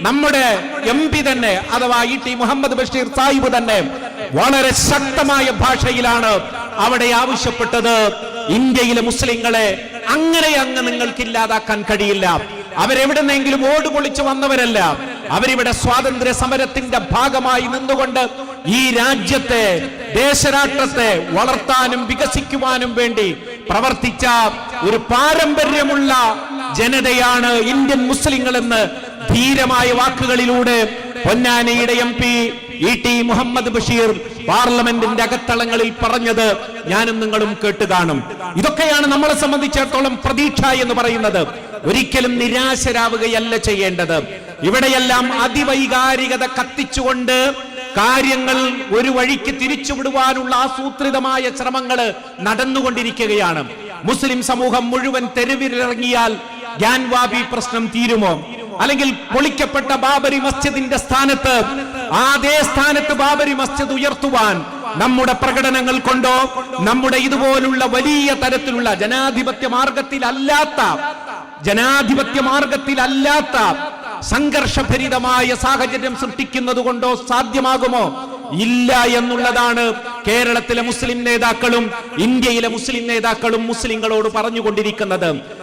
നമ്മുടെ M P തന്നെ അഥവാ ഇ ടി മുഹമ്മദ് ബഷീർ സാഹിബ് തന്നെ വളരെ ശക്തമായ ഭാഷയിലാണ് അവിടെ ആവശ്യപ്പെട്ടത്. ഇന്ത്യയിലെ മുസ്ലിങ്ങളെ അങ്ങനെ അങ്ങ് നിങ്ങൾക്ക് ഇല്ലാതാക്കാൻ കഴിയില്ല. അവരെവിടെന്നെങ്കിലും ഓട് പൊളിച്ചു വന്നവരല്ല. അവരിവിടെ സ്വാതന്ത്ര്യ സമരത്തിന്റെ ഭാഗമായി നിന്നുകൊണ്ട് ഈ രാജ്യത്തെ ദേശരാഷ്ട്രത്തെ വളർത്താനും വികസിക്കുവാനും വേണ്ടി പ്രവർത്തിച്ച ഒരു പാരമ്പര്യമുള്ള ജനതയാണ് ഇന്ത്യൻ മുസ്ലിങ്ങൾ എന്ന് ധീരമായ വാക്കുകളിലൂടെ പൊന്നാനിയുടെ M P E T Muhammad Basheer പാർലമെന്റിന്റെ അകത്തളങ്ങളിൽ പറഞ്ഞത് ഞാനും നിങ്ങളും കേട്ട് കാണും. ഇതൊക്കെയാണ് നമ്മളെ സംബന്ധിച്ചിടത്തോളം പ്രതീക്ഷ എന്ന് പറയുന്നത്. ഒരിക്കലും നിരാശരാവുകയല്ല ചെയ്യേണ്ടത്. ഇവിടെയെല്ലാം അതിവൈകാരികത കത്തിച്ചുകൊണ്ട് കാര്യങ്ങൾ ഒരു വഴിക്ക് തിരിച്ചുവിടുവാനുള്ള ആസൂത്രിതമായ ശ്രമങ്ങൾ നടന്നുകൊണ്ടിരിക്കുകയാണ്. മുസ്ലിം സമൂഹം മുഴുവൻ തെരുവിലിറങ്ങിയാൽ ഗ്യാൻവാബി പ്രശ്നം തീരുമോ? അല്ലെങ്കിൽ പൊളിക്കപ്പെട്ട ബാബരി മസ്ജിദിന്റെ സ്ഥാനത്ത് അതേ സ്ഥാനത്ത് ബാബരി മസ്ജിദ് ഉയർത്തുവാൻ നമ്മുടെ പ്രകടനങ്ങൾ കൊണ്ടോ നമ്മുടെ ഇതുപോലുള്ള വലിയ തരത്തിലുള്ള ജനാധിപത്യ മാർഗത്തിലല്ലാത്ത ജനാധിപത്യ മാർഗത്തിലല്ലാത്ത സംഘർഷഭരിതമായ സാഹചര്യം സൃഷ്ടിക്കുന്നത് കൊണ്ടോ സാധ്യമാകുമോ? ഇല്ല എന്നുള്ളതാണ് കേരളത്തിലെ മുസ്ലിം നേതാക്കളും ഇന്ത്യയിലെ മുസ്ലിം നേതാക്കളും മുസ്ലിങ്ങളോട് പറഞ്ഞുകൊണ്ടിരിക്കുന്നത്.